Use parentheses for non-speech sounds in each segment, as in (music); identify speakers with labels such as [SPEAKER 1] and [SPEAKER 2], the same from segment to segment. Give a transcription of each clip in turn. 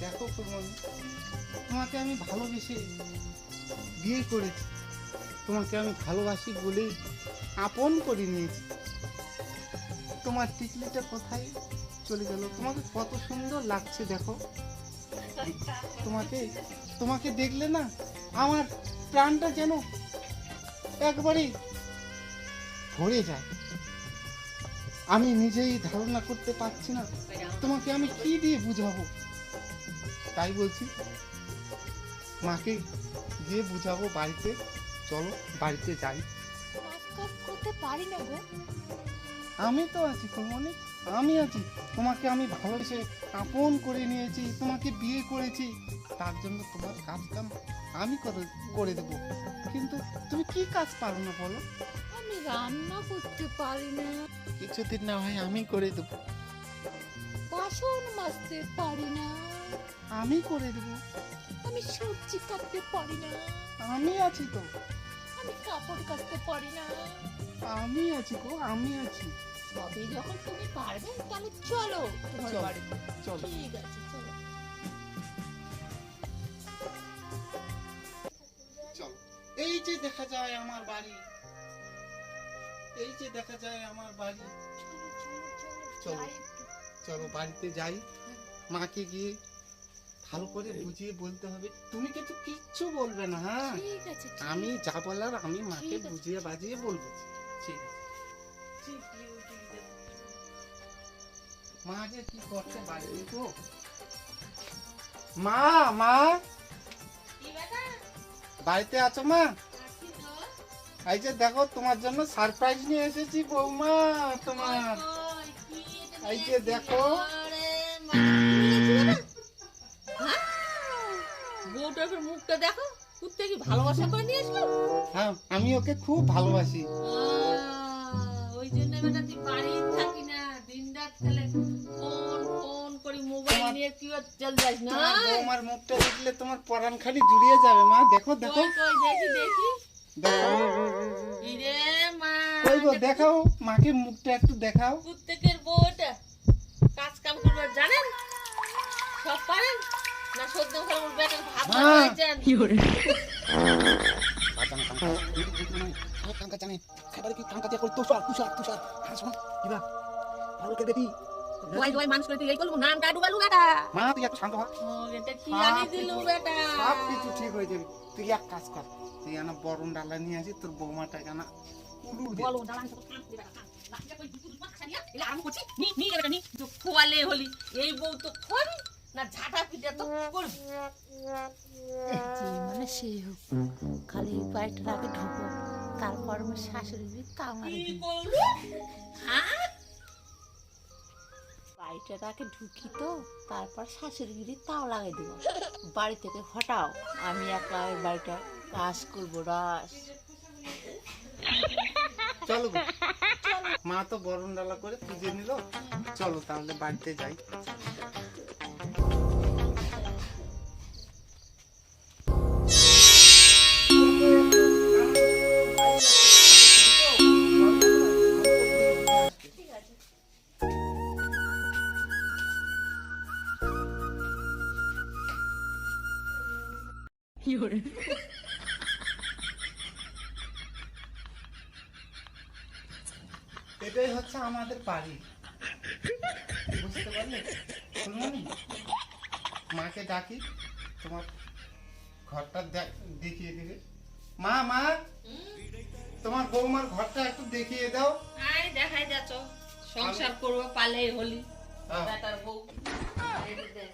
[SPEAKER 1] দেখো ফুলমণি তোমাকে আমি ভালোবেসে বিয়ে করেছি। তোমাকে আমি ভালোবাসি বলেই আপন করে নিয়েছি। তোমার টিকলিটা কোথায় চলে গেল? তোমাকে কত সুন্দর লাগছে, দেখো। তোমাকে তোমাকে দেখলে না আমার প্রাণটা যেন একবারেই ভরে যায়। আমি নিজেই ধারণা করতে পারছি না। তোমাকে আমি কি দিয়ে বুঝাবো? তাই বলছি মাকে গিয়ে বুঝাবো বাড়িতে। চলো বাড়িতে যাই।
[SPEAKER 2] করতে পারি না গো।
[SPEAKER 1] আমি তো আছি কুমনি আমি আছি। তোমাকে আমি ভালোবেসে আপন করে নিয়েছি তোমাকে বিয়ে করেছি। তার জন্য তোমার কাজ কাম আমি করে করে দেবো। কিন্তু তুমি কি কাজ পারো না বলো?
[SPEAKER 2] আমি রান্না করতে পারি না।
[SPEAKER 1] কিছুদিন না হয় আমি করে দেবো।
[SPEAKER 2] বাসন মাজতে পারি না।
[SPEAKER 1] আমি করে দেবো।
[SPEAKER 2] আমি সবজি কাটতে পারি না।
[SPEAKER 1] আমি আছি তো।
[SPEAKER 2] আমি কাপড় কাটতে পারি না।
[SPEAKER 1] আমি আছি গো আমি আছি।
[SPEAKER 2] তবে যখন তুমি পারবে তাহলে চলো তোমার
[SPEAKER 1] চলো।
[SPEAKER 2] বাড়িতে
[SPEAKER 1] চলো।
[SPEAKER 2] ঠিক আছে চলো।
[SPEAKER 1] চলো। এই যে দেখা যায় আমার বাড়ি। এই যে দেখা যায় আমার বাড়ি।
[SPEAKER 2] চলো। চলো
[SPEAKER 1] বাড়িতে যাই। মাকে গিয়ে ভালো করে বুঝিয়ে বলতে হবে। তুমি কিন্তু কিচ্ছু বলবে না হ্যাঁ?
[SPEAKER 2] ঠিক আছে
[SPEAKER 1] আমি যা বলার আমি মাকে বুঝিয়ে বাজিয়ে বলব। ঠিক আছে। মা যে কি করছে বাড়িতে তো? মা মা! বাড়িতে আছো মা? এই যে দেখো তোমার জন্য সারপ্রাইজ নিয়ে এসেছি বৌমা তোমার। এই যে দেখো
[SPEAKER 2] বউটার মুখটা দেখো কুত্তে কি ভালোবাসা করে নিয়ে আসলো?
[SPEAKER 1] হ্যাঁ আমি ওকে খুব ভালোবাসি।
[SPEAKER 2] ওই জন্য বেটা তুই বাড়ি থাকি না দিন রাত খেলে ফোন ফোন করি মোবাইল নিয়ে কি চল যাস না।
[SPEAKER 1] তোমার মুখটা দেখলে তোমার পরাণ খালি জুড়িয়ে যাবে মা। দেখো দেখো।
[SPEAKER 2] কই দেখি দেখি। ইরে মা
[SPEAKER 1] কই দেখাও মাকে মুখটা একটু দেখাও।
[SPEAKER 2] কুত্তেকের বউটা কাজ কাম করবার জানেন? সব পারেন? না সদ্য খাবার বেটার ভাত
[SPEAKER 1] মা।
[SPEAKER 2] খাইছেন দোয়াই দোয়াই মানুষ করে তুই এই করব নাম কাটু বালু
[SPEAKER 1] মা তুই একটু শান্ত হ
[SPEAKER 2] এটা কি আনি দিলু বেটা
[SPEAKER 1] সব কিছু ঠিক হয়ে যাবে তুই এক কাজ কর তুই এনা বরণ ডালা নিয়ে আসি তোর বৌমাটা কেনা।
[SPEAKER 2] বলো এলা আম করছি নি নি বেটা নি তো খোয়ালে হলি এই বউ তো খোয়াবি না ঝাঁটা পিটা তো করবি।
[SPEAKER 3] মানে সেই হোক খালি এই বাড়িটার আগে ঢুকো তারপর আমার শাশুড়ি বি কামারে
[SPEAKER 2] কি হ্যাঁ?
[SPEAKER 3] বাড়িটার আগে ঢুকি তো তারপর শাশুড়িগিরি তাও লাগাই দিব। বাড়ি থেকে হটাও আমি একলা ওই বাড়িটা রাস করব রাস।
[SPEAKER 1] চলো মা তো বরণ ডালা করে পুজো নিল। চলো তাহলে বাড়িতে যাই। এটাই হচ্ছে আমাদের বাড়ি। বুঝতে পারলে? শুনুন মাকে ডাকি তোমার ঘরটা দেখ- দেখিয়ে দিবে। মা মা! তোমার বৌমার ঘরটা একটু দেখিয়ে দাও।
[SPEAKER 2] আই দেখাই যাচ্ছ সংসার করব পালেই হলি। বেটার বউ। দে।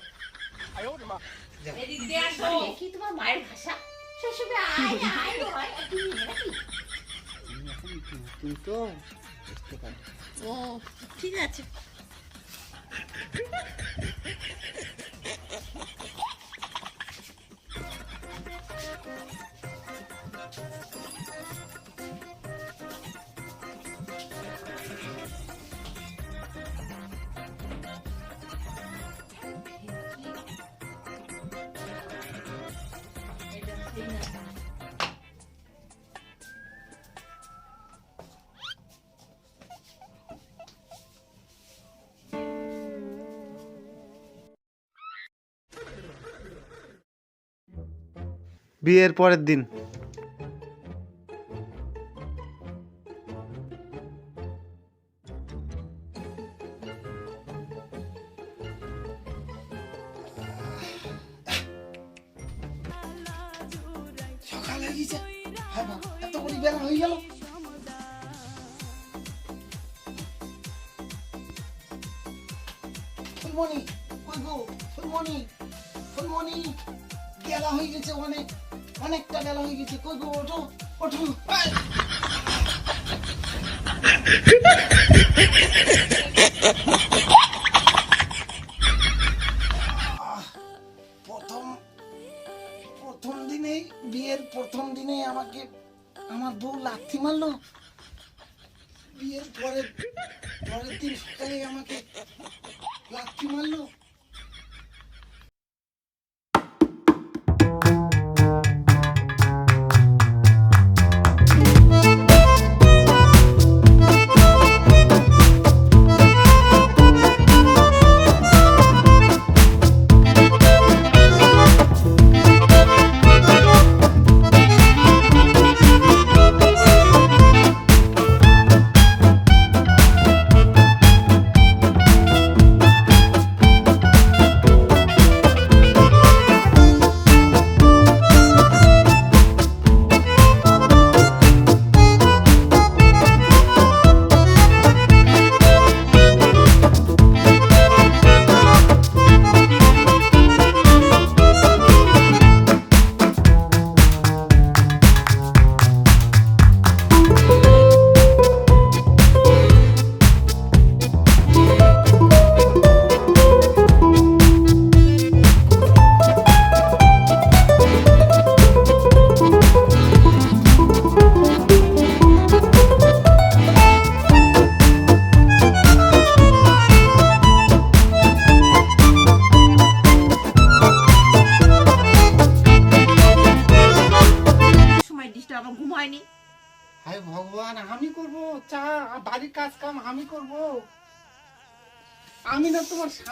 [SPEAKER 3] কি তোমার মায়ের ভাষা? শ্বশুরে আয় আয় হয় তুমি নাকি
[SPEAKER 1] তুমি তো বুঝতে পারবে
[SPEAKER 2] ও ঠিক আছে।
[SPEAKER 1] বিয়ের পরের দিন। গেছে হ্যাঁ এত বড় বেলা হয়ে গেল। ফুলমণি, কই গো? ফুলমণি ফুলমণি গেলা হয়ে গেছে অনেক, অনেকটা গেলা হয়ে গেছে। কই গো? ওঠো ওঠো। প্রথম বিয়ের প্রথম দিনেই আমাকে আমার বউ লাথি মারলো। বিয়ের পরে পরের দিন সকালে আমাকে লাথি মারলো।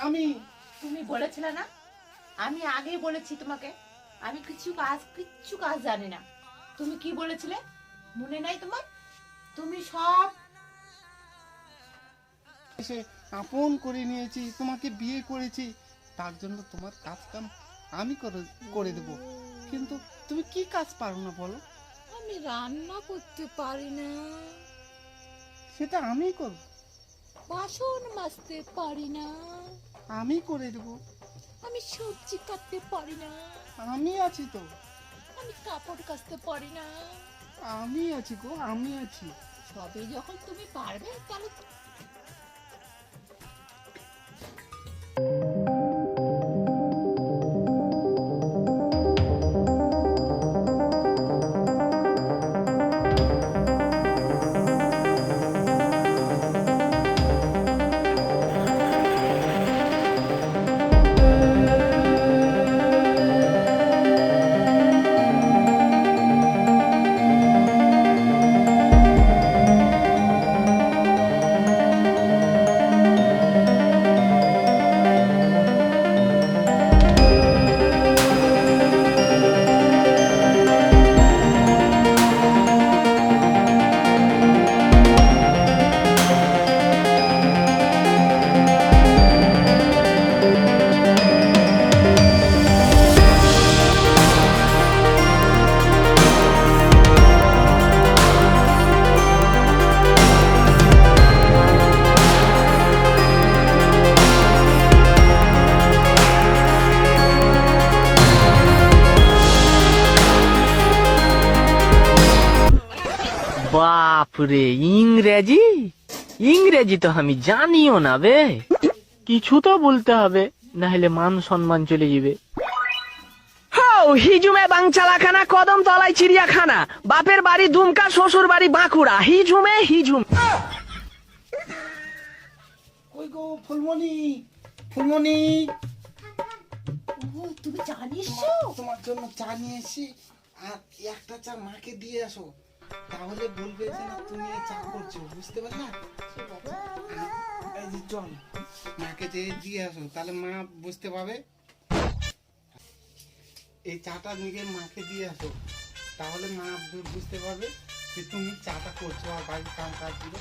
[SPEAKER 1] স্বামী
[SPEAKER 3] তুমি বলেছিলে না? আমি আগেই বলেছি তোমাকে। আমি কিছু কাজ কিচ্ছু কাজ জানি না। তুমি কি বলেছিলে? মনে নাই তোমার? তুমি সব
[SPEAKER 1] এসে আপন করে নিয়েছি তোমাকে বিয়ে করেছি। তার জন্য তোমার কাজ কাম আমি করে করে দেব। কিন্তু তুমি কি কাজ পারো না বলো?
[SPEAKER 3] আমি রান্না করতে পারি না।
[SPEAKER 1] সেটা আমি করব।
[SPEAKER 3] বাসন মাজতে পারি না।
[SPEAKER 1] আমি করে দেবো।
[SPEAKER 3] আমি সবজি কাটতে পারি না।
[SPEAKER 1] আমি আছি তো।
[SPEAKER 3] আমি কাপড় কাচতে পারি না।
[SPEAKER 1] আমি আছি গো আমি আছি।
[SPEAKER 3] সবই যখন তুমি পারবে তাহলে
[SPEAKER 4] বাপরে ইংরেজি? ইংরেজি তো আমি জানিও না বে। কিছু তো বলতে হবে না হলে মান সম্মান চলে যাবে। হিজুমে বাংচালাখানা কদম তলায় চিড়িয়াখানা বাপের বাড়ি দুমকা শ্বশুর বাড়ি বাঁকুড়া হিজুমে হিজুম।
[SPEAKER 1] কই গো ফুলমণি ফুলমণি?
[SPEAKER 3] ও তুমি জানিস
[SPEAKER 1] তোমার জন্য চা নিয়ে এসেছি। আর একটা চা মাকে দিয়ে আসো। তাহলে বলবে যে না তুমি এই চা করছ বুঝতে পারলে? এই যে চল মাকে যে দিয়ে আসো তাহলে মা বুঝতে পারবে? এই চাটা নিজের মাকে দিয়ে আসো তাহলে মা বুঝতে পারবে যে তুমি চাটা করছ আর বাড়ির কাম কাজগুলো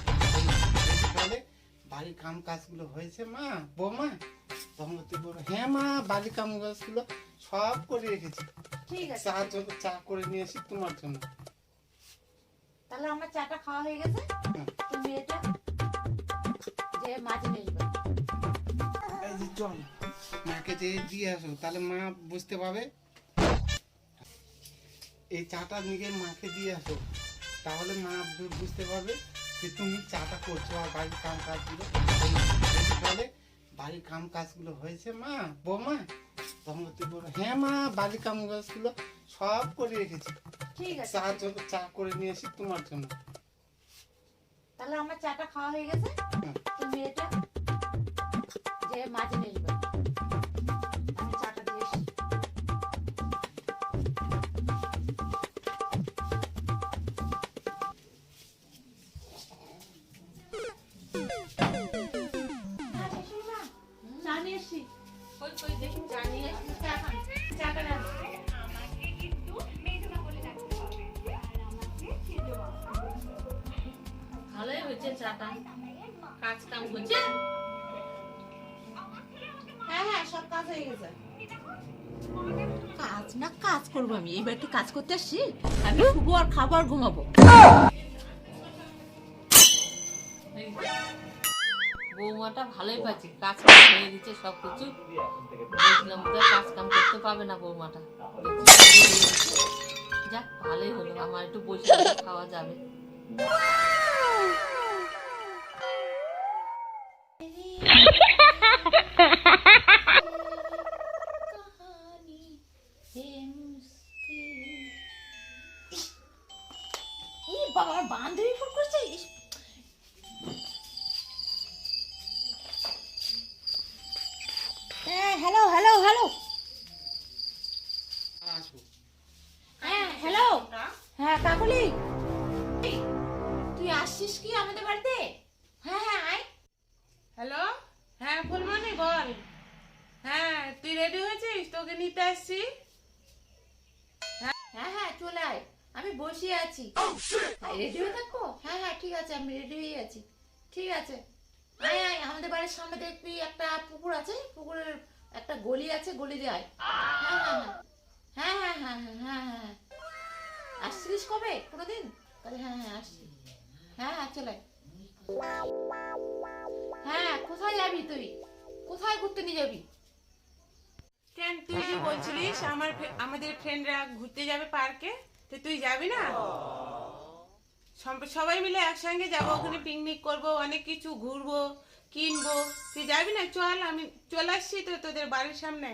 [SPEAKER 1] তাহলে বাড়ির কাম কাজগুলো হয়েছে মা বৌমা? তখন তুই বলো হ্যাঁ মা বাড়ির কাম কাজগুলো সব করে রেখেছি।
[SPEAKER 3] ঠিক আছে।
[SPEAKER 1] চা চা করে নিয়ে এসি তোমার জন্য।
[SPEAKER 3] তাহলে আমার চাটা খাওয়া হয়ে গেছে। তুমি এটা যে নিয়ে
[SPEAKER 1] এই যে চল, মাকে যে দিয়ে আসো, তাহলে মা বুঝতে পারবে? এই চাটা নিজের মাকে দিয়ে আসো, তাহলে মা বুঝতে পারবে যে তুমি চাটা করছ আর বাড়ির কাম কাজগুলো। তাহলে বাড়ির কাম কাজগুলো হয়েছে মা, বৌমা? তখন তুই বলো হ্যাঁ মা, বাড়ির কাম কাজগুলো সব করে রেখেছি।
[SPEAKER 3] ঠিক আছে।
[SPEAKER 1] চা করে নিয়ে এসি তোমার জন্য।
[SPEAKER 3] তাহলে আমার চাটা খাওয়া হয়ে গেছে। তুমি এটা যে মাঝে নিয়ে
[SPEAKER 2] কাজ কাম হচ্ছে?
[SPEAKER 3] হ্যাঁ হ্যাঁ কাজ না, কাজ করব আমি। এই বাড়িতে কাজ করতে আসছি? আমি শুবো আর ঘুমাবো।
[SPEAKER 2] বৌমাটা ভালোই পাচ্ছে। কাজ কাম হয়ে দিচ্ছে কাজ কাম করতে পারবে না বৌমাটা। যাক, ভালোই হলো। আমার একটু বসে খাওয়া যাবে।
[SPEAKER 3] Hello hello? হ্যাঁ হ্যালো হ্যাঁ কাকুলি? তুই আসছিস কি আমাদের বাড়িতে? হ্যাঁ হ্যাঁ আয়।
[SPEAKER 5] হ্যালো? হ্যাঁ ফুলমণি বল। হ্যাঁ তুই রেডি হয়েছিস? তোকে নিতে আসছি।
[SPEAKER 3] হ্যাঁ হ্যাঁ চলে আয়। আমি বসে আছি। রেডি হয়ে থাকো? হ্যাঁ হ্যাঁ ঠিক আছে আমি রেডি হয়ে আছি। ঠিক আছে। আয় আয় আমাদের বাড়ির সামনে দেখবি একটা একটা গলি আছে, গলি যায় হ্যাঁ হ্যাঁ হ্যাঁ।, হ্যাঁ হ্যাঁ হ্যাঁ। হ্যাঁ হ্যাঁ হ্যাঁ হ্যাঁ আসছিলিস কবে? কোনোদিন? তাহলে হ্যাঁ হ্যাঁ আসছি। হ্যাঁ হ্যাঁ চলে হ্যাঁ কোথায় যাবি তুই? কোথায় ঘুরতে নিয়ে যাবি?
[SPEAKER 5] কেন তুই যে বলছিলিস, আমার আমাদের ফ্রেন্ডরা ঘুরতে যাবে পার্কে তো তুই যাবি না? সবাই মিলে একসঙ্গে যাব, ওখানে পিকনিক করব, অনেক কিছু ঘুরবো। কিনবো। তুই যাবি না? চল আমি চলে আসছি তো তোদের বাড়ির সামনে।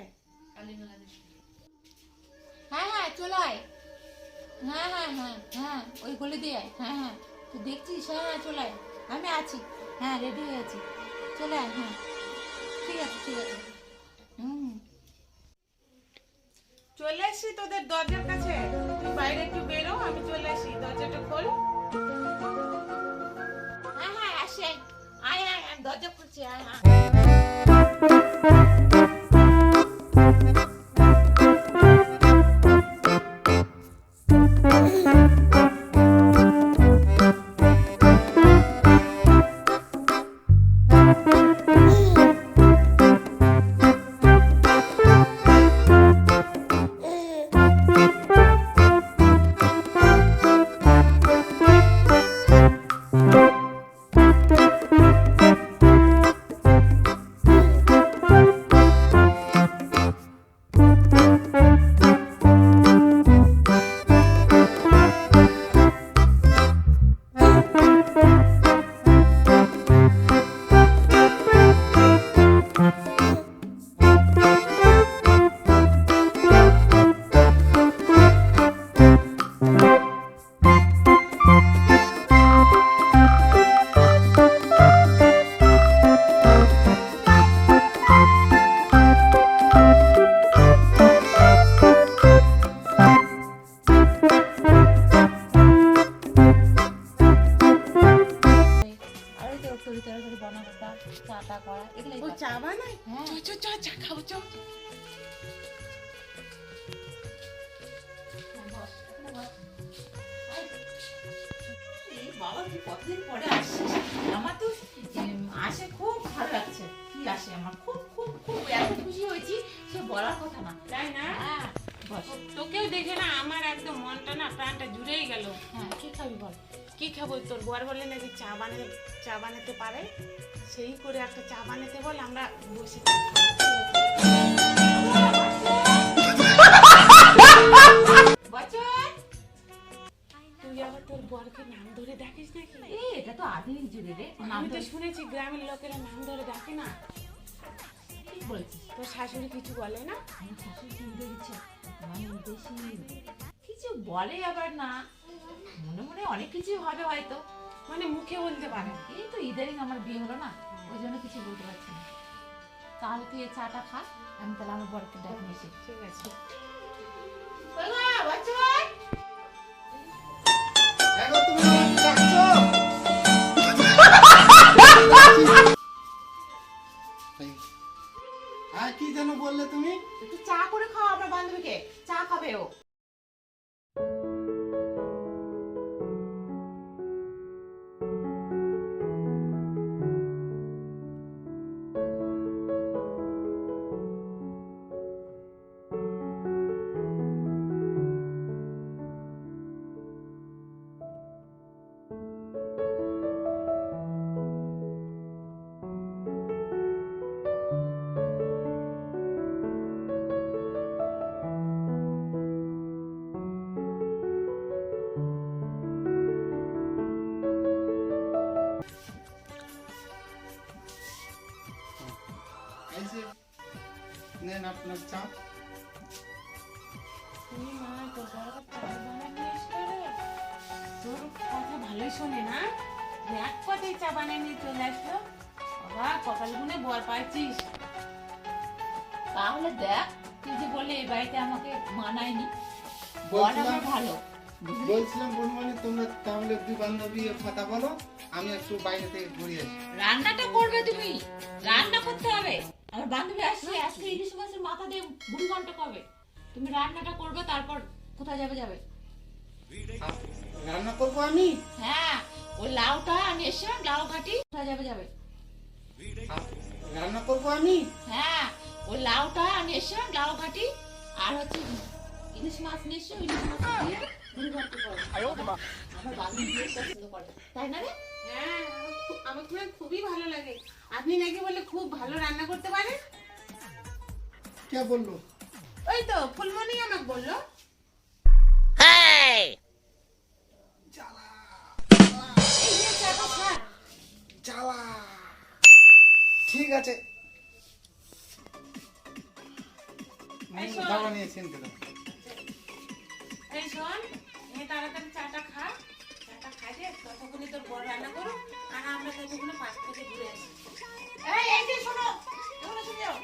[SPEAKER 3] হ্যাঁ হ্যাঁ চলে আয়। হ্যাঁ হ্যাঁ হ্যাঁ হ্যাঁ ওই গলি দিয়ে আয়। হ্যাঁ হ্যাঁ তুই দেখছিস? হ্যাঁ হ্যাঁ চলে আয়। আমি আছি। হ্যাঁ রেডি হয়ে আছি। চলে আয় হ্যাঁ। ঠিক আছে ঠিক আছে। হুম।
[SPEAKER 5] চলে আসছি তোদের দরজার কাছে। তুই বাইরে একটু বেরো আমি চলে আসি। দরজাটা খোল।
[SPEAKER 3] 너저풀치야 কতদিন পরে আসছিস আমার তো আসে খুব ভালো লাগছে আসে আমার খুব খুব খুব এত খুশি হয়েছি সে বলার কথা না।
[SPEAKER 5] তাই না?
[SPEAKER 3] হ্যাঁ
[SPEAKER 5] তোকেও দেখে না আমার একদম মনটা না প্রাণটা জুড়েই গেল।
[SPEAKER 3] হ্যাঁ কি খাবি বল?
[SPEAKER 5] কি খাব তোর? বর বলে নাকি চা বানাতে চা বানাতে পারে? সেই করে একটা চা বানাতে বল আমরা বসে। বরকে নাম ধরে ডাকিস নাকি?
[SPEAKER 3] এই এটা তো আধুনিক যুগে রে।
[SPEAKER 5] আমি তো শুনেছি গ্রামের লোকেরা নাম ধরে ডাকে না।
[SPEAKER 3] ঠিক বলেছিস?
[SPEAKER 5] তোর শাশুড়ি কিছু বলে না?
[SPEAKER 3] আমার শাশুড়ি দিচ্ছে? মানে বেশি কিছু বলে আবার না। মনে মনে অনেক কিছু হবে হয়তো।
[SPEAKER 5] মানে মুখে বলতে পারে।
[SPEAKER 3] এই তো ইদারিং আমার বিয়ে হলো না। ওই জন্য কিছু বলতে পারছি না। তাহলে তুই চাটা খা আমি তাহলে আমার বরকে ডাক
[SPEAKER 5] ঠিক আছে।
[SPEAKER 1] দেখো (laughs) কি যেন বললে তুমি?
[SPEAKER 3] একটু চা করে খাও আমার বান্ধবীকে। চা খাবে ও।
[SPEAKER 1] নেন আপনার চা
[SPEAKER 5] তুই মা তোর বড় চা বানিয়ে এসে রে। তোর কথা ভালোই শোনে না? এক কথাই চা বানিয়ে নিয়ে চলে আসলো। বাবা কপাল গুনে বর পাইছিস।
[SPEAKER 3] তাহলে দেখ তুই যে বললে এই বাড়িতে আমাকে মানায়নি বর আমার ভালো?
[SPEAKER 1] বলছিলাম তোমরা তাহলে দুই বান্ধবী কথা বলো আমি একটু বাইরে থেকে ঘুরে আসি।
[SPEAKER 3] রান্নাটা করবে তুমি। রান্না করতে হবে। আমার বান্ধবী আসছে আজকে ইলিশ মাছের মাথা দিয়ে বুড়ি ঘন্ট করবে। তুমি রান্নাটা করবে তারপর কোথায় যাবে যাবে?
[SPEAKER 1] আর রান্না করব আমি?
[SPEAKER 3] হ্যাঁ ওই লাউটা আমি এসে লাউ ঘাটি কোথায় যাবে যাবে।
[SPEAKER 1] আর রান্না করব আমি?
[SPEAKER 3] হ্যাঁ ওই লাউটা আমি এসে লাউ ঘাটি আর হচ্ছে ইলিশ মাছ নিয়ে এসে ইলিশ মাছ দিয়ে বুড়ি ঘন্ট করবে। আমার বান্ধবী পছন্দ করে। তাই না রে?
[SPEAKER 5] হ্যাঁ আমার খু- আমার খুব খুবই ভালো লাগে। আপনি নাকি বলে খুব ভালো রান্না করতে পারেন?
[SPEAKER 1] কে বলল?
[SPEAKER 5] ওই তো ফুলমণি আমাকে বলল।
[SPEAKER 1] চালা ঠিক আছে। দাও।
[SPEAKER 5] এই শোন তাড়াতাড়ি চাটা খা। চাটা খা যে ততক্ষণে তোর বড় রান্না করো আর আমরা ততক্ষণে পাশ থেকে ঘুরে আসি।
[SPEAKER 3] এই এই শোনো যাও।